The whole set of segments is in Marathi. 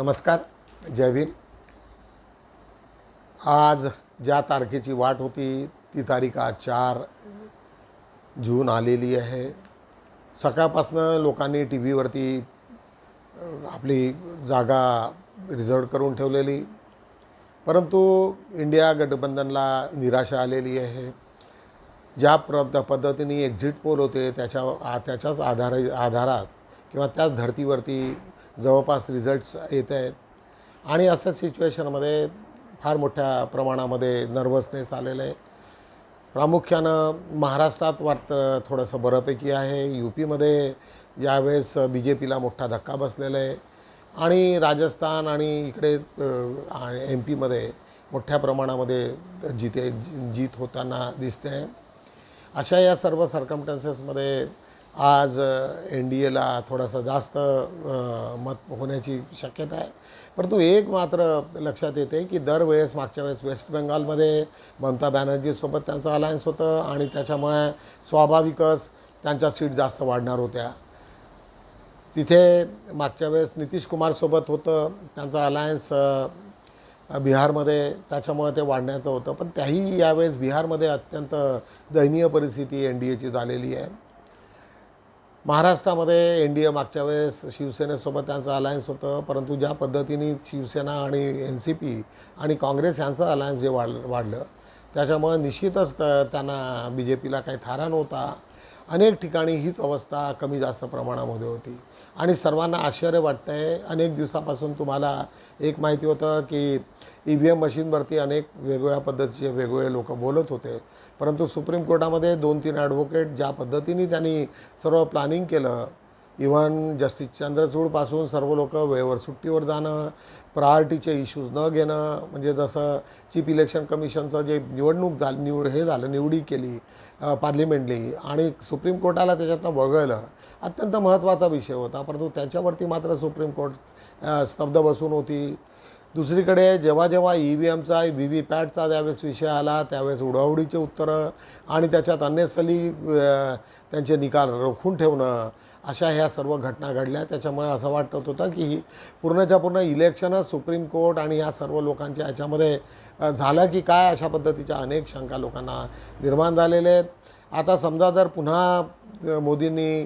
नमस्कार जय भीम. आज ज्या तारखेची वाट होती ती तारीख आज चार जून आलेली आहे. सकाळपासनं लोकांनी टी व्हीवरती आपली जागा रिझर्व करून ठेवलेली. परंतु इंडिया गठबंधनला निराशा आलेली आहे. ज्या प्र पद्धतीने एक्झिट पोल होते त्याच्या त्याच्याच आधार आधारात किंवा त्याच धर्तीवरती जवळपास रिझल्ट्स येत आहेत. आणि अशा सिच्युएशनमध्ये फार मोठ्या प्रमाणामध्ये नर्वसनेस आलेलं आहे. प्रामुख्यानं महाराष्ट्रात वाटतं थोडंसं बऱ्यापैकी आहे. यू पीमध्ये यावेळेस बी जे पीला मोठा धक्का बसलेला आहे. आणि राजस्थान आणि इकडे एम पीमध्ये मोठ्या प्रमाणामध्ये जिते जीत होताना दिसते आहे. अशा या सर्व सर्कमटन्सेसमध्ये आज एन डी एला थोडासा जास्त मत होण्याची शक्यता आहे. परंतु एक मात्र लक्षात येते की दरवेळेस मागच्या वेळेस वेस्ट बेंगालमध्ये ममता बॅनर्जीसोबत त्यांचं अलायन्स होतं आणि त्याच्यामुळे स्वाभाविकच त्यांच्या सीट जास्त वाढणार होत्या. तिथे मागच्या वेळेस नितीश कुमारसोबत होतं त्यांचं अलायन्स बिहारमध्ये त्याच्यामुळे ते वाढण्याचं होतं. पण त्याही यावेळेस बिहारमध्ये अत्यंत दयनीय परिस्थिती एन डी एची झालेली आहे. महाराष्ट्रामध्ये एन डी ए मागच्या वेळेस शिवसेनेसोबत त्यांचं अलायन्स होतं परंतु ज्या पद्धतीने शिवसेना आणि एन सी पी आणि काँग्रेस यांचं अलायन्स जे वाढ वाढलं त्याच्यामुळं निश्चितच त्यांना बी जे पीला काही थारा नव्हता. अनेक ठिकाणी हीच अवस्था कमी जास्त प्रमाणामध्ये होती. आणि सर्वांना आश्चर्य वाटतं आहे अनेक दिवसापासून तुम्हाला एक माहिती होतं की ई व्ही एम मशीनवरती अनेक वेगवेगळ्या पद्धतीचे वेगवेगळे लोक बोलत होते. परंतु सुप्रीम कोर्टामध्ये दोन तीन ॲडव्होकेट ज्या पद्धतीने त्यांनी सर्व प्लॅनिंग केलं इव्हन जस्टिस चंद्रचूडपासून सर्व लोक वेळेवर सुट्टीवर जाणं प्रायोरिटीचे इश्यूज न घेणं म्हणजे जसं चीफ इलेक्शन कमिशनचं जे निवडणूक झाली निवड हे झालं निवडी केली पार्लिमेंटली आणि सुप्रीम कोर्टाला त्याच्यातनं वगळलं अत्यंत महत्त्वाचा विषय होता. परंतु त्याच्यावरती मात्र सुप्रीम कोर्ट स्तब्ध बसून होती. दुसरीकडे जेव्हा जेव्हा ई व्ही एमचा व्ही व्ही पॅटचा ज्यावेळेस विषय आला त्यावेळेस उडावडीचे उत्तरं आणि त्याच्यात अन्यस्थली त्यांचे निकाल रोखून ठेवणं अशा ह्या सर्व घटना घडल्या. त्याच्यामुळे असं वाटत होतं की ही पूर्णच्या पूर्ण इलेक्शनच सुप्रीम कोर्ट आणि या सर्व लोकांच्या याच्यामध्ये झालं की काय अशा पद्धतीच्या अनेक शंका लोकांना निर्माण झालेल्या आहेत. आता समजा जर पुन्हा मोदींनी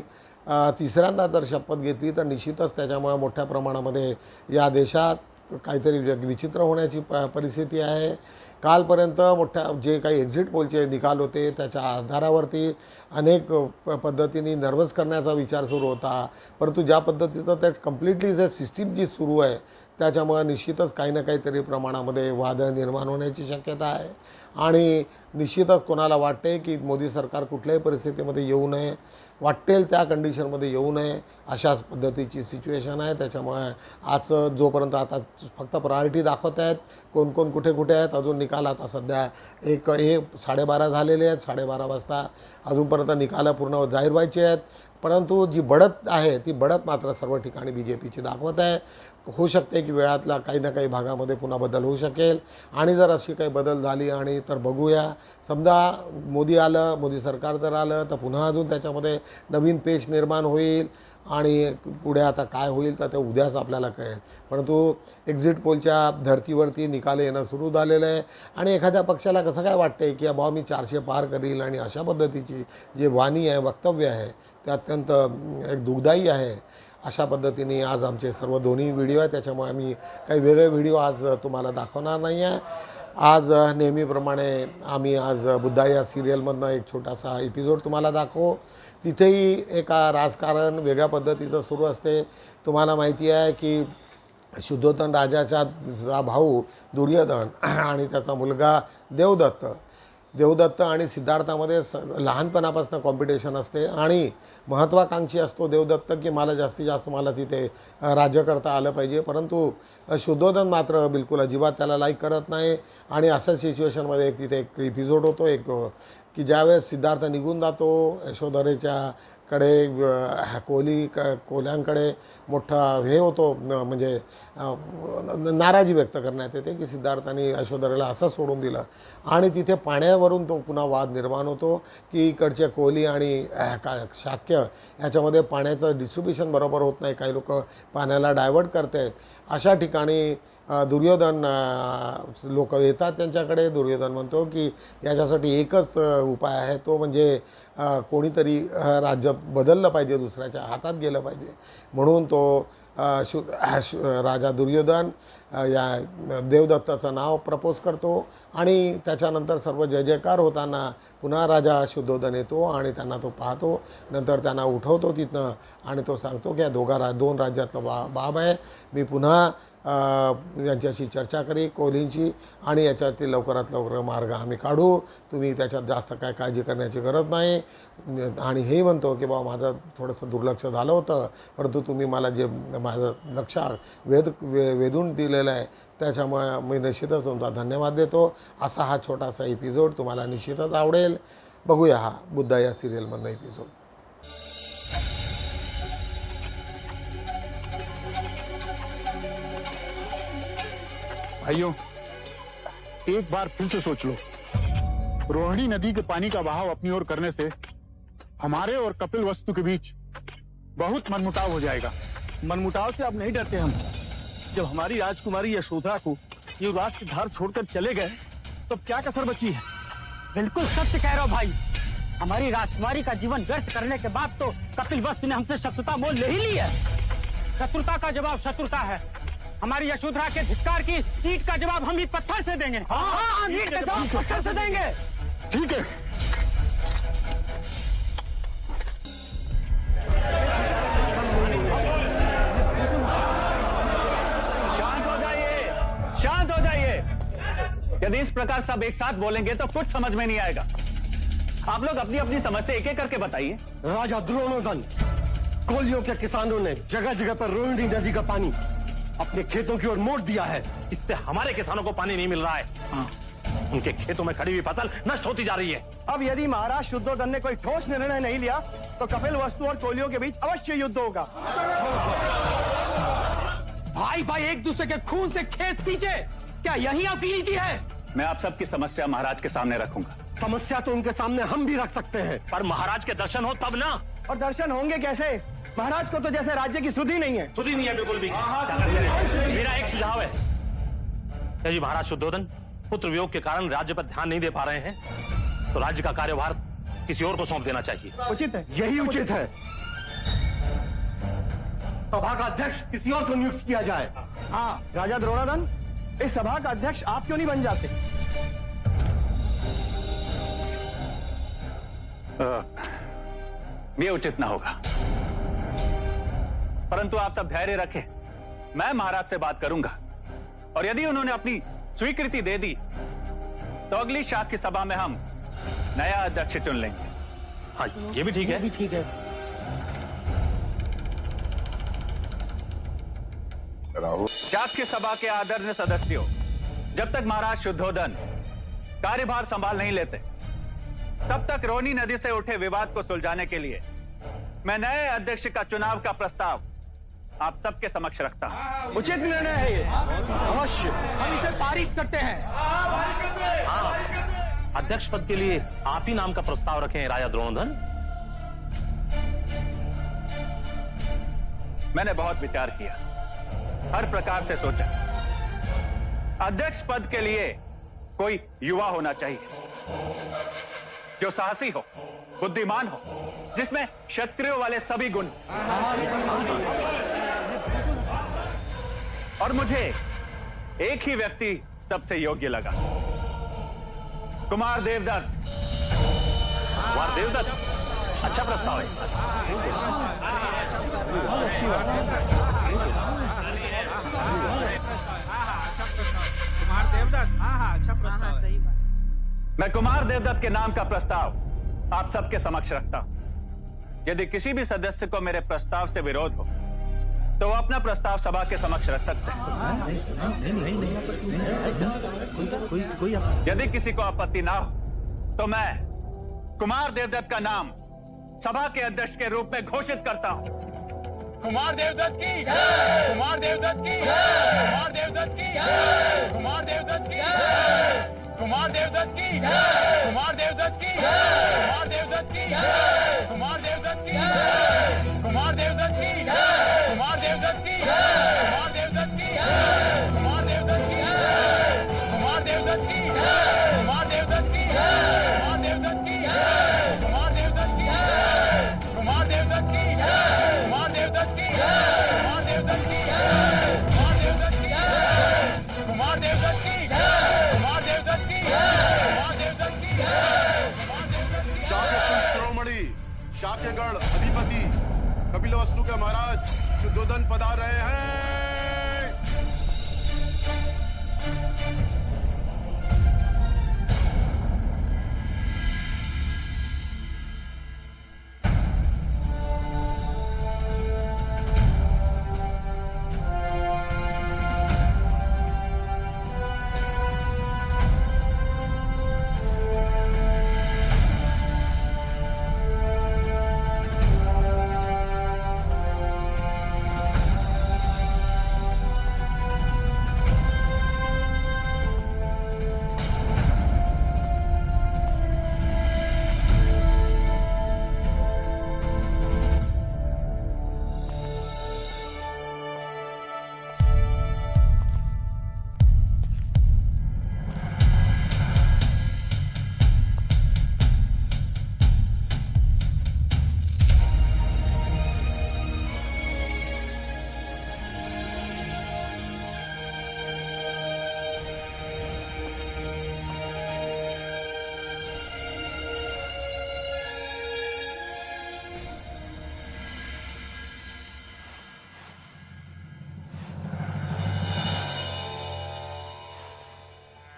तिसऱ्यांदा जर शपथ घेतली तर निश्चितच त्याच्यामुळे मोठ्या प्रमाणामध्ये या देशात काहीतरी विचित्र होण्याची प परिस्थिती आहे. कालपर्यंत मोठ्या जे काही एक्झिट पोलचे निकाल होते त्याच्या आधारावरती अनेक प पद्धतीने नर्वस करण्याचा विचार सुरू होता. परंतु ज्या पद्धतीचा त्या कम्प्लिटली जे सिस्टीम जी सुरू आहे त्याच्यामुळं निश्चितच काही ना काहीतरी प्रमाणामध्ये वादळ निर्माण होण्याची शक्यता आहे. आणि निश्चितच कोणाला वाटते की मोदी सरकार कुठल्याही परिस्थितीमध्ये येऊ नये वाटेल त्या कंडिशनमध्ये येऊ नये अशाच पद्धतीची सिच्युएशन आहे. त्याच्यामुळे आजचं जोपर्यंत आता फक्त प्रायोरिटी दाखवत आहेत कोण कोण कुठे कुठे आहेत अजून निकाल आता सध्या एक हे साडेबारा झालेले आहेत साडेबारा वाजता अजूनपर्यंत निकालं पूर्ण जाहीर व्हायचे आहेत. परंतु जी बढत आहे ती बढत मात्र सर्व ठिकाणी बी जे पीची दाखवत आहे. होऊ शकते की वेळातला काही ना काही भागामध्ये पुन्हा बदल होऊ शकेल. आणि जर अशी काही बदल झाली आणि तर बघूया. समजा मोदी आलं मोदी सरकार जर आलं तर पुन्हा अजून त्याच्यामध्ये नवीन पेच निर्माण होईल आणि पुढे आता काय होईल तर ते उद्याच आपल्याला कळेल. परंतु एक्झिट पोलच्या धर्तीवरती निकाल येणं सुरू झालेलं आहे. आणि एखाद्या पक्षाला कसं काय वाटतं आहे की बाबा मी चारशे पार करील आणि अशा पद्धतीची जे वाणी आहे वक्तव्य आहे ते अत्यंत एक दुःखदायी आहे. अशा पद्धतीने आज आमचे सर्व दोन्ही व्हिडिओ आहे त्याच्यामुळे आम्ही काही वेगळे व्हिडिओ आज तुम्हाला दाखवणार नाही आहे. आज नेहमीप्रमाणे आम्ही आज बुद्धा या सिरियलमधनं एक छोटासा एपिसोड तुम्हाला दाखवू. तिथेही एका राजकारण वेगळ्या पद्धतीचं सुरू असते. तुम्हाला माहिती आहे की शुद्धोधन राजाचा चा भाऊ दुर्योधन आणि त्याचा मुलगा देवदत्त देवदत्त आणि सिद्धार्थामध्ये स लहानपणापासून कॉम्पिटिशन असते. आणि महत्त्वाकांक्षी असतो देवदत्त की मला जास्तीत जास्त मला तिथे राज्य करता आलं पाहिजे. परंतु शुद्धोधन मात्र बिलकुल अजिबात त्याला लाईक करत नाही. आणि अशा सिच्युएशनमध्ये एक तिथे एक एपिसोड होतो. एक की ज्यावेळेस सिद्धार्थ निघून जातो यशोधरेच्या कडे अ, कोहली क कोल्यांकडे मोठा हे होतो म्हणजे, न- म्हणजे नाराजी व्यक्त करण्यात येते की सिद्धार्थाने यशोधराला असं सोडून दिलं. आणि तिथे पाण्यावरून तो पुन्हा वाद निर्माण होतो की इकडचे कोहली आणि का शाक्य ह्याच्यामध्ये पाण्याचं डिस्ट्रीब्युशन बरोबर होत नाही. काही लोक पाण्याला डायवर्ट करत आहेत अशा ठिकाणी दुर्योधन लोक येतात त्यांच्याकडे. दुर्योधन म्हणतो की याच्यासाठी एकच उपाय आहे. तो म्हणजे कोणीतरी राज्य बदललं पाहिजे दुसऱ्याच्या हातात गेलं पाहिजे. म्हणून तो शु राजा दुर्योधन या देवदत्ताचं नाव प्रपोज करतो आणि त्याच्यानंतर सर्व जय जयकार होताना पुन्हा राजा शुद्धोधन येतो आणि त्यांना तो पाहतो. नंतर त्यांना उठवतो तिथनं आणि तो सांगतो की या दोघा रा दोन राज्यातलं बा बाब आहे. मी पुन्हा यांच्याशी चर्चा करी कोहलींची आणि याच्यातील लवकरात लवकर मार्ग आम्ही काढू. तुम्ही त्याच्यात जास्त काय काळजी करण्याची गरज नाही. आणि हे म्हणतो की बाबा माझं थोडंसं दुर्लक्ष झालं होतं. परंतु तुम्ही मला जे माझं लक्ष वेध वे वेधून दिलेलं मी निश्चितच तुमचा धन्यवाद देतो. हा छोटासा एपिसोड तुम्हाला निश्चितच आवडेल. बघूया हा बुद्धा या सिरियलमधला एपिसोड भाइयों, एक बार फिर से सोच लो। रोहिणी नदी के पानी का बहाव अपनी ओर करने से हमारे और कपिल वस्तु के बीच बहुत मनमुटाव हो जाएगा। मनमुटाव से अब नहीं डरते हम। जब हमारी राजकुमारी यशोधरा को युवराज से धार छोड़कर चले गए तो क्या कसर बची है? बिल्कुल सत्य कह रहे हो भाई। हमारी राजकुमारी का जीवन व्यर्थ करने के बाद तो कपिल वस्तु ने हमसे शत्रुता मोल ले ही ली है। शत्रुता का जवाब शत्रुता है। हमारी यशोधरा के धिक्कार की ईट का जवाब हम ही पत्थर से देंगे। हाँ हाँ ईट का जवाब पत्थर से देंगे। ठीक है। यदि इस प्रकार सब एक साथ बोलेंगे तो कुछ समझ में नहीं आएगा। आप लोग अपनी अपनी समस्या एक एक करके बताइए। राजा द्रोणोदन कोलियों के किसानों ने जगह जगह पर रोहिणी नदी का पानी अपने खेतों की ओर मोड़ दिया है। इससे हमारे किसानों को पानी नहीं मिल रहा है। उनके खेतों में खड़ी हुई फ़सल नष्ट होती जा रही है। अब यदि महाराज शुद्धोधन ने कोई ठोस निर्णय नहीं लिया तो कपिल वस्तु और कोलियों के बीच अवश्य युद्ध होगा। भाई भाई एक दूसरे के खून से खेत सींचे। क्या यही आपकी नीति है? मैं आप सबकी समस्या महाराज के सामने रखूँगा। समस्या तो उनके सामने हम भी रख सकते हैं। पर महाराज के दर्शन हो तब ना। और दर्शन होंगे कैसे? महाराज को तो जैसे राज्य की सुधि नहीं है। सुधी नहीं है बिल्कुल भी। मेरा एक सुझाव है। यदि महाराज शुद्धोधन पुत्र वियोग के कारण राज्य पर ध्यान नहीं दे पा रहे हैं तो राज्य का कार्यभार किसी और को सौंप देना चाहिए। उचित है। यही उचित है। सभा का अध्यक्ष किसी और को नियुक्त किया जाए। हाँ राजा द्रोणादन इस सभा का अध्यक्ष आप क्यों नहीं बन जाते? ये उचित ना होगा। परंतु आप सब धैर्य रखें। मैं महाराज से बात करूँगा। और यदि उन्होंने अपनी स्वीकृति दे दी तो अगली शाख की सभा में हम नया अध्यक्ष चुन लेंगे। हाँ ये भी ठीक है। भी ठीक है। शाख की सभा के आदरणीय सदस्यों जब तक महाराज शुद्धोधन कार्यभार संभाल नहीं लेते तब तक रोनी नदी से उठे विवाद को सुलझाने के लिए मैं नए अध्यक्ष का चुनाव का प्रस्ताव आप सबके समक्ष रखता हूँ। उचित निर्णय है ये। अवश्य। हम इसे पारित करते हैं। अध्यक्ष पद के लिए आप ही नाम का प्रस्ताव रखें राजा द्रोणोधन। मैंने बहुत विचार किया। हर प्रकार से सोचा। अध्यक्ष पद के लिए कोई युवा होना चाहिए। जो साहसी हो बुद्धिमान हो जिसमें क्षत्रियो वाले सभी गुण। और मुझे एक ही व्यक्ति सबसे योग्य लगा। कुमार देवदत्त। कुमार देवदत्त? अच्छा प्रस्ताव है। मैं कुमार देवदत्त के नाम का प्रस्ताव आप सबके समक्ष रखता हूँ। यदि किसी भी सदस्य को मेरे प्रस्ताव से विरोध हो तो वो अपना प्रस्ताव सभा के समक्ष रख सकते हैं। यदि किसी को आपत्ति ना हो तो मैं कुमार देवदत्त का नाम सभा के अध्यक्ष के रूप में घोषित करता हूँ। कुमार देवदत्त की कुमार देवदत्त की कुमार देवदत्त की कुमार देवदत्त की कुमार देवदत्त की जय। कुमार देवदत्त की जय। कुमार देवदत्त की जय। कुमार देवदत्त की शाक्यगढ़ अधिपति कपिल वस्तु के महाराज शुद्धोधन पधार रहे हैं।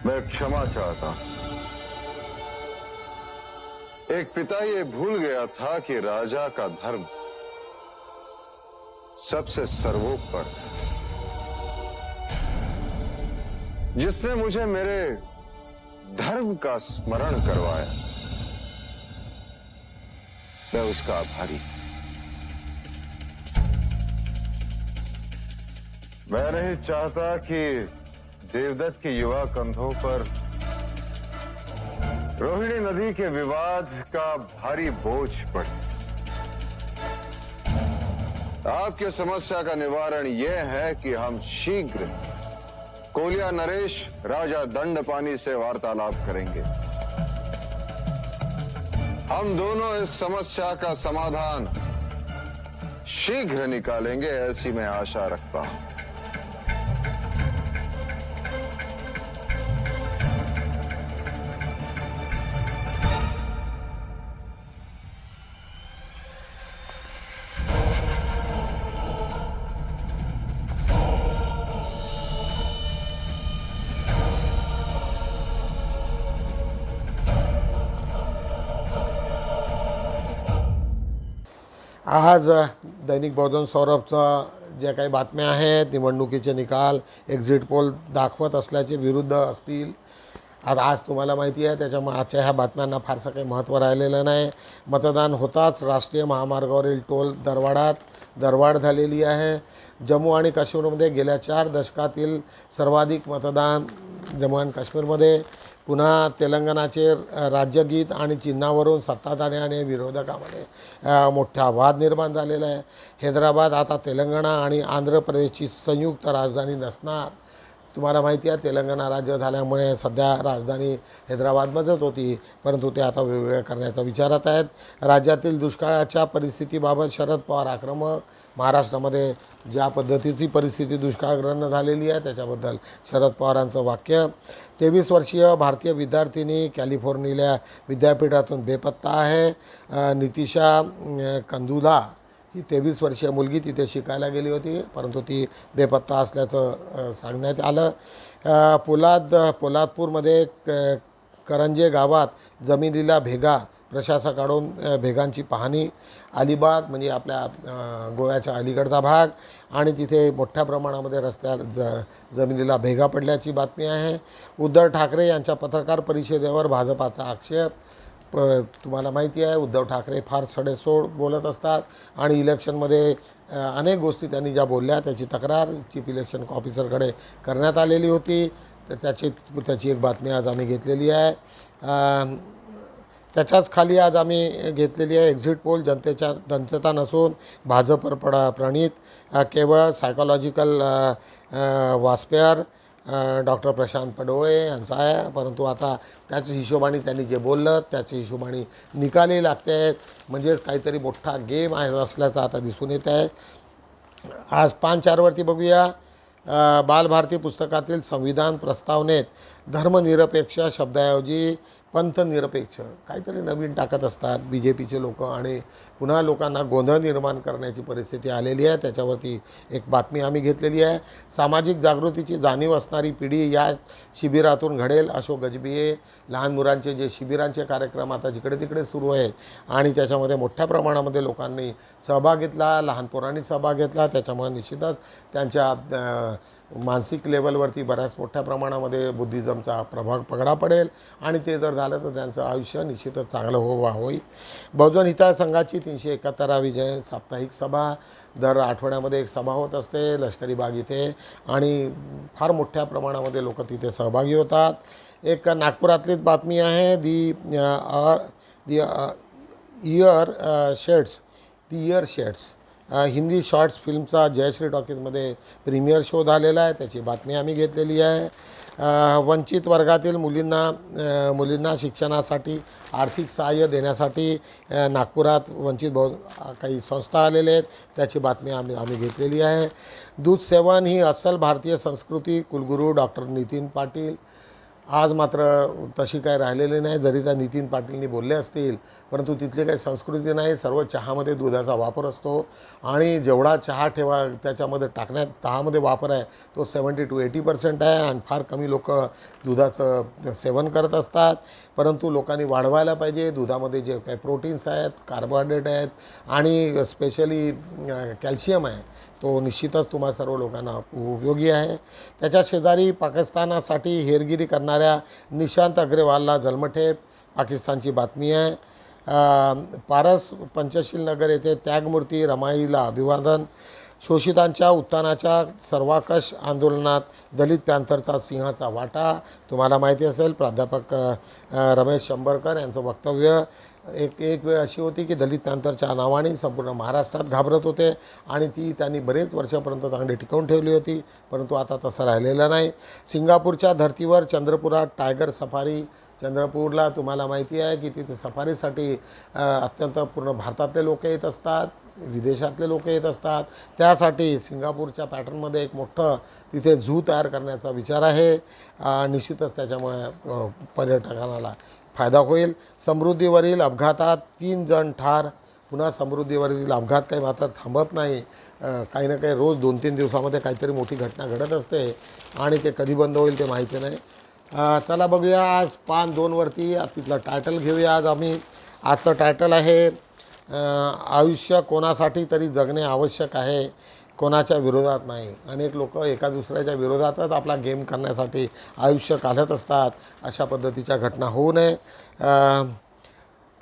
मैं क्षमा चाहता हूँ एक पिता ये भूल गया था कि राजा का धर्म सबसे सर्वोपर है जिसने मुझे मेरे धर्म का स्मरण करवाया, मैं उसका आभारी। मैं नहीं चाहता कि देवदत्त के युवा कंधों पर रोहिणी नदी के विवाद का भारी बोझ पड़े। आपके समस्या का निवारण यह है कि हम शीघ्र कोलिया नरेश, राजा दंडपानी से वार्तालाप करेंगे। हम दोनों इस समस्या का समाधान शीघ्र निकालेंगे, ऐसी मैं आशा रखता हूँ। आज दैनिक बहुजन सौरभचं ज्या काही बातम्या आहेत निवडणुकीचे निकाल एक्झिट पोल दाखवत असल्याचे विरुद्ध असतील. आता आज तुम्हाला माहिती आहे त्याच्यामुळे आजच्या ह्या बातम्यांना फारसं काही महत्त्व राहिलेलं नाही. मतदान होताच राष्ट्रीय महामार्गावरील टोल दरवाढात दरवाढ झालेली आहे. जम्मू आणि काश्मीरमध्ये गेल्या चार दशकातील सर्वाधिक मतदान जम्मू आणि काश्मीरमध्ये. पुन्हा तेलंगणाचे राज्यगीत आणि चिन्हावरून सत्ताधारी आणि विरोधकामध्ये मोठा वाद निर्माण झालेला आहे. हैदराबाद आता तेलंगणा आणि आंध्र प्रदेशची संयुक्त राजधानी नसणार. तुम्हाला माहिती आहे तेलंगणा राज्य झाल्यामुळे सध्या राजधानी हैदराबादमध्येच होती परंतु ते आता वेगवेगळ्या करण्याचा विचारात आहेत. राज्यातील दुष्काळाच्या परिस्थितीबाबत शरद पवार आक्रमक. महाराष्ट्रामध्ये ज्या पद्धतीची परिस्थिती दुष्काळग्रहण झालेली आहे त्याच्याबद्दल शरद पवारांचं वाक्य. तेवीस वर्षीय भारतीय विद्यार्थिनी कॅलिफोर्निया विद्यापीठातून बेपत्ता आहे. नितिशा कंदुला ही तेवीस वर्षीय मुलगी तिथे शिकायला गेली होती परंतु ती बेपत्ता असल्याचं सांगण्यात आलं. पोलाद पोलादपूरमध्ये क करंजे गावात जमिनीला भेगा प्रशासकाकडून भेगांची पाहणी अलिबाग म्हणजे आपल्या गोव्याच्या अलीकडचा भाग आणि तिथे मोठ्या प्रमाणामध्ये रस्त्या ज जमिनीला भेगा पडल्याची बातमी आहे. उद्धव ठाकरे यांच्या पत्रकार परिषदेवर भाजपाचा आक्षेप प तुम्हाला माहिती आहे उद्धव ठाकरे फार सडेसोड बोलत असतात आणि इलेक्शनमध्ये अनेक गोष्टी त्यांनी ज्या बोलल्या त्याची तक्रार चीफ इलेक्शन ऑफिसरकडे करण्यात आलेली होती. तर त्याची त्याची एक बातमी आज आम्ही घेतलेली आहे. त्याच्याच खाली आज आम्ही घेतलेली आहे एक्झिट पोल जनतेच्या जनतेचा नसून भाजप प्रणीत. केवळ सायकोलॉजिकल वास्पेअर डॉक्टर प्रशांत पडोळे यांचा आहे. परंतु आता त्याच हिशोबाने त्यांनी जे बोललं त्याच्या हिशोबाने निकाली लागते आहेत म्हणजेच काहीतरी मोठा गेम आहे असल्याचं आता दिसून येत आहे. आज पाच चारवरती बघूया. बालभारती पुस्तकातील संविधान प्रस्तावनेत धर्मनिरपेक्ष शब्दाऐवजी पंथनिरपेक्ष काहीतरी नवीन टाकत असतात बी जे पीचे लोक आणि पुन्हा लोकांना गोंधळ निर्माण करण्याची परिस्थिती आलेली आहे. त्याच्यावरती एक बातमी आम्ही घेतलेली आहे. सामाजिक जागृतीची जाणीव असणारी पिढी या शिबिरातून घडेल. अशोक गजबिये लहान मुलांचे जे शिबिरांचे कार्यक्रम आता जिकडे तिकडे सुरू आहेत आणि त्याच्यामध्ये मोठ्या प्रमाणामध्ये लोकांनी सहभाग घेतला लहान पोरांनी सहभाग घेतला. त्याच्यामुळे निश्चितच त्यांच्या मानसिक लेवलवरती बऱ्याच मोठ्या प्रमाणामध्ये बुद्धिझमचा प्रभाव पगडा पडेल आणि ते जर झालं तर त्यांचं आयुष्य निश्चितच चांगलं हो वा होईल. बहुजन हिताय संघाची तीनशे एकाहत्तरावी जय साप्ताहिक सभा. दर आठवड्यामध्ये एक सभा होत असते लष्करी बाग इथे. आणि फार मोठ्या प्रमाणामध्ये लोक तिथे सहभागी होतात. एक नागपुरातलीच बातमी आहे the are the year shades the year shades. Hindi shorts फिल्मचा Jayashree टॉकीजमध्ये प्रीमियर शो झालेला आहे. त्याची बातमी आम्ही घेतलेली आहे. वंचित वर्गातील मुलींना मुलींना शिक्षणासाठी आर्थिक सहाय्य देण्यासाठी नागपुरात वंचित बहु काही संस्था आलेल्या आहेत. त्याची बातमी आम्ही आम्ही घेतलेली आहे. दूध सेवन ही अस्सल भारतीय संस्कृती कुलगुरू डॉक्टर नितीन पाटील आज मात्र तशी काय राहिलेली नाही. जरी त्या नितीन पाटीलनी बोलले असतील परंतु तिथली काही संस्कृती नाही. सर्व चहामध्ये दुधाचा वापर असतो. आणि जेवढा चहा ठेवा त्याच्यामध्ये टाकण्यात चहामध्ये वापर आहे तो सेवन्टी टू एटी पर्सेंट आहे. आणि फार कमी लोक दुधाचं सेवन करत असतात. परंतु लोकांनी वाढवायला पाहिजे. दुधामध्ये जे काही प्रोटीन्स आहेत कार्बोहायड्रेट आहेत आणि स्पेशली कॅल्शियम आहे तो निश्चितच तुम्हा सर्व लोकांना उपयोगी आहे. त्याच्या शेजारी पाकिस्तानासाठी हेरगिरी करणाऱ्या निशांत अग्रवालला जन्मठेप. पाकिस्तानची बातमी आहे. पारस पंचशील नगर येथे त्यागमूर्ती रमाईला अभिवादन. शोषितांच्या उत्थानाच्या सर्वाकश आंदोलनात दलित पॅन्थरचा सिंहाचा वाटा. तुम्हाला माहिती असेल प्राध्यापक रमेश शंभरकर यांचं वक्तव्य. एक एक वेळ अशी होती की दलित पॅन्थरच्या नावाने संपूर्ण महाराष्ट्रात घाबरत होते आणि ती त्यांनी बरेच वर्षापर्यंत चांगली टिकवून ठेवली होती परंतु आता तसं राहिलेलं नाही. सिंगापूरच्या धर्तीवर चंद्रपुरात टायगर सफारी चंद्रपूरला तुम्हाला माहिती आहे की तिथे सफारीसाठी अत्यंत पूर्ण भारतातले लोक येत असतात विदेशातले लोक येत असतात. त्यासाठी सिंगापूरच्या पॅटर्नमध्ये एक मोठं तिथे झू तयार करण्याचा विचार आहे. निश्चितच त्याच्यामुळे पर्यटकांना फायदा होईल. समृद्धीवरील अपघातात तीन जण ठार. पुन्हा समृद्धीवरील अपघात काही मात्र थांबत नाही. काही ना काही रोज दोन तीन दिवसामध्ये काहीतरी मोठी घटना घडत असते आणि ते कधी बंद होईल ते माहिती नाही. चला बघूया आज पान दोनवरती तिथलं टायटल घेऊया. आज आम्ही आजचं टायटल आहे आयुष्य कोणासाठी तरी जगणे आवश्यक आहे. कोणाच्या विरोधात नाही. अनेक लोक एका दुसऱ्याच्या विरोधातच आपला गेम करण्यासाठी आयुष्य काढत असतात. अशा पद्धतीच्या घटना होऊ नये.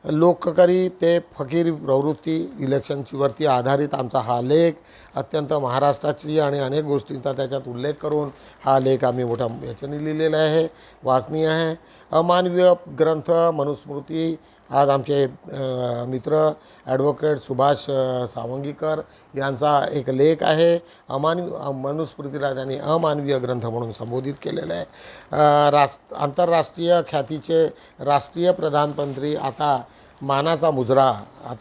लोककरी ते फकीर प्रवृत्ती इलेक्शनची वरती आधारित आमचा हा लेख अत्यंत महाराष्ट्राची आणि अनेक गोष्टींचा त्याच्यात उल्लेख करून हा लेख आम्ही मोठ्या याच्याने लिहिलेला आहे वाचनीय आहे. अमानवीय ग्रंथ मनुस्मृती आज आमचे मित्र ॲडव्होकेट सुभाष सावंगीकर यांचा एक लेख आहे अमानवी मनुस्मृतीला त्यांनी अमानवीय ग्रंथ म्हणून संबोधित केलेलं आहे. रास आंतरराष्ट्रीय ख्यातीचे राष्ट्रीय प्रधानमंत्री आता मानाचा मुजरा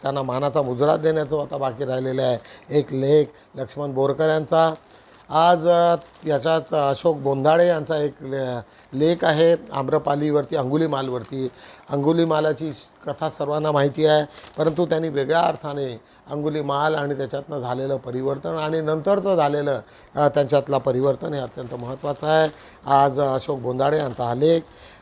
त्यांना मानाचा मुजरा देण्याचं आता बाकी राहिलेलं आहे. एक लेख लक्ष्मण बोरकर यांचा आज याच्यात अशोक बोंधाळे यांचा एक ले- लेख आहे आम्रपालीवरती अंगुलीमालवरती. अंगुलीमालाची कथा सर्वांना माहिती आहे परंतु त्यांनी वेगळ्या अर्थाने अंगुलीमाल आणि त्याच्यातनं झालेलं परिवर्तन आणि नंतरचं झालेलं त्यांच्यातला परिवर्तन हे अत्यंत महत्त्वाचं आहे. आज अशोक बोंधाडे यांचा हा लेख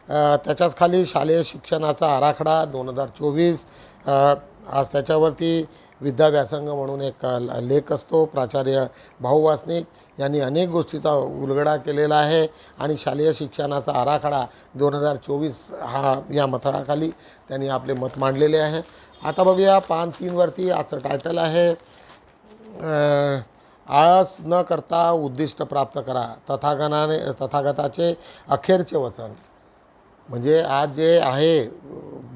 त्याच्याच खाली शालेय शिक्षणाचा आराखडा दोन हजार चोवीस आज त्याच्यावरती विद्याव्यासंग म्हणून एक ल- लेख असतो. प्राचार्य भाऊ वासनिक यांनी अनेक गोष्टीचा उलगडा केलेला आहे आणि शालेय शिक्षणाचा आराखडा दोन हजार चोवीस हा या मथळाखाली त्यांनी आपले मत मांडलेले आहे. आता बघूया पान तीनवरती आजचं टायटल आहे आळस न करता उद्दिष्ट प्राप्त करा. तथागनाने तथागताचे अखेरचे वचन. म्हणजे आज जे आहे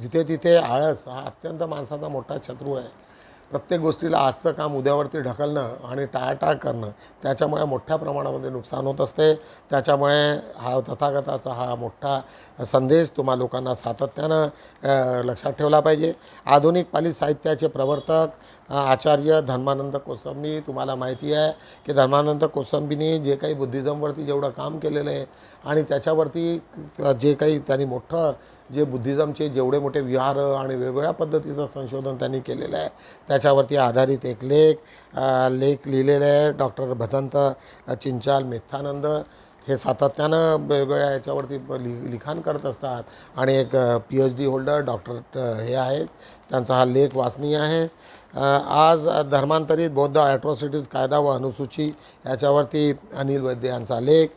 जिथे तिथे आळस हा अत्यंत माणसाचा मोठा शत्रू आहे. प्रत्येक गोष्टीला आजचं काम उद्यावरती ढकलणं आणि टाळाटाळ करणं त्याच्यामुळे मोठ्या प्रमाणामध्ये नुकसान होत असते. त्याच्यामुळे हा तथागताचा हा मोठा संदेश तुम्हा लोकांना सातत्यानं लक्षात ठेवला पाहिजे. आधुनिक पाली साहित्याचे प्रवर्तक आचार्य धर्मानंद कोसंबी तुम्हाला माहिती आहे की धर्मानंद कोसंबीने जे काही बुद्धिझमवरती जेवढं काम केलेलं आहे आणि त्याच्यावरती जे काही त्यांनी मोठं जे बुद्धिझमचे जेवढे मोठे विहार आणि वेगवेगळ्या पद्धतीचं संशोधन त्यांनी केलेलं आहे त्याच्यावरती आधारित एक लेख लेख लिहिलेले आहे डॉक्टर भदंत चिंचाल मेथानंद. हे सातत्यानं वेगवेगळ्या याच्यावरती लि लिखाण करत असतात आणि एक P H D holder doctor हे आहेत. त्यांचा हा लेख वाचनीय आहे. आज धर्मांतरित बौद्ध ॲट्रॉसिटीज कायदा व अनुसूची याच्यावरती अनिल वैद्य यांचा लेख.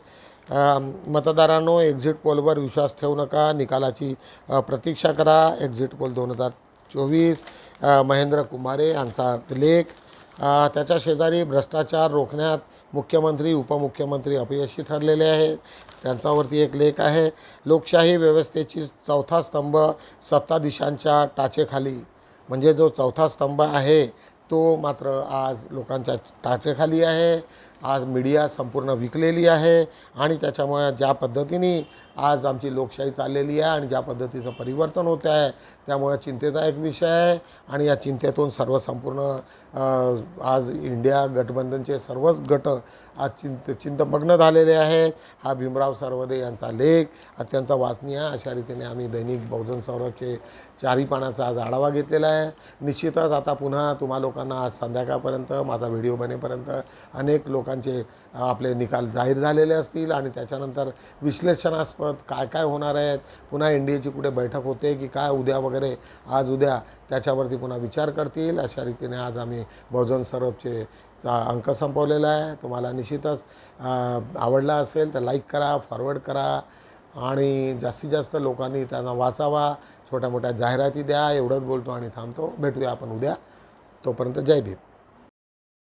मतदारांनो एक्झिट पोलवर विश्वास ठेवू नका. निकालाची प्रतीक्षा करा. एक्झिट पोल दोन हजार चोवीस. महेंद्र कुमारे यांचा लेख. त्याच्या शेजारी भ्रष्टाचार रोखण्यात मुख्यमंत्री उपमुख्यमंत्री अपयशी ठरलेले आहेत. त्यांच्यावरती एक लेख आहे. लोकशाही व्यवस्थेची चौथा स्तंभ सत्ताधीशांच्या टाचेखाली. म्हणजे जो चौथा स्तंभ आहे तो मात्र आज लोकांच्या टाचेखाली आहे. आज मीडिया संपूर्ण विकलेली आहे आणि त्याच्यामुळे ज्या पद्धतीने आज आमची लोकशाही चाललेली आहे आणि ज्या पद्धतीचं परिवर्तन होत आहे त्यामुळे चिंतेचा एक विषय आहे आणि या चिंतेतून सर्व संपूर्ण आज इंडिया गठबंधनचे सर्वच गट आज चिंत चिंतमग्न झालेले आहेत. हा भीमराव सर्वदे यांचा लेख अत्यंत वाचनीय आहे. अशा रीतीने आम्ही दैनिक बहुजन सौरभचे चारी पानाचा आज आढावा घेतलेला आहे. निश्चितच आता पुन्हा तुम्हा लोकांना आज संध्याकाळपर्यंत माझा व्हिडिओ बनेपर्यंत अनेक लोक लोकांचे आपले निकाल जाहीर झालेले असतील आणि त्याच्यानंतर विश्लेषणास्पद काय काय होणार आहेत पुन्हा एन डी एची कुठे बैठक होते की काय उद्या वगैरे आज उद्या त्याच्यावरती पुन्हा विचार करतील. अशा रीतीने आज आम्ही बहुजन सरबचे चा अंक संपवलेला आहे. तुम्हाला निश्चितच आवडला असेल तर लाईक करा फॉरवर्ड करा आणि जास्तीत जास्त लोकांनी त्यांना वाचावा. छोट्या मोठ्या जाहिराती द्या. एवढंच बोलतो आणि थांबतो. भेटूया आपण उद्या. तोपर्यंत जय भीम.